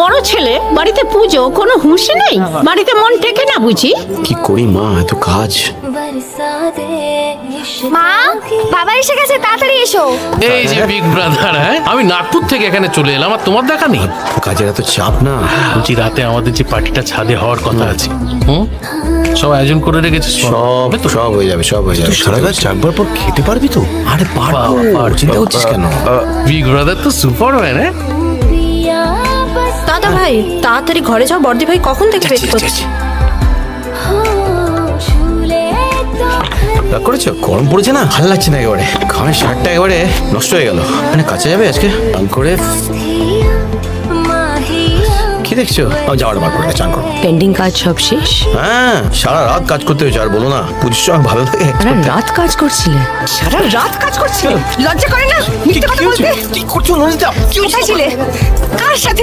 বড় ছেলে বাড়িতে পুজো কোনো হুঁশি নেই? বাড়িতে মন টেকে না বুঝি? কি করি মা এত কাজ। মা বাবা এসে গেছে তাড়াতাড়ি এসো। এই যে বিগ ব্রাদার হ্যাঁ? আমি নাগপুর থেকে এখানে চলে এলাম আর তোমার দেখা নেই? কাজের এত চাপ না। বলছি রাতে আমাদের যে পার্টিটা ছাদে হওয়ার কথা আছে হুম? সব আয়োজন করে রেখেছে সব সব হয়ে যাবে সব হয়ে যাবে। সারা কাজ চাকবার পর খেতে পারবি তো? আরে পারব চিন্তা করছিস কেন? বিগ ব্রাদার তো সুপার ম্যান হ্যাঁ? ভাই তাড়াতাড়ি ঘরে যাও বর্দি ভাই কখন থেকে ওয়েট করছে করেছ? গরম পড়েছে না? ভালো লাগছে না একেবারে। ঘামের শার্টটা একেবারে নষ্ট হয়ে গেল। মানে কাছে যাবে আজকে? চান করে কি দেখছ? আমি যাওয়ার বার করে চান করো পেন্ডিং কাজ সব শেষ? হ্যাঁ সারা রাত কাজ করতে হয়েছে আর বলো না পুজোর সময় ভালো লাগে সারা রাত কাজ করছিলে? সারা রাত কাজ করছিলে? লজ্জা করে না? মিথ্যে কথা বলতে? কি করছ নন্দিতা? কোথায় ছিলে? কার সাথে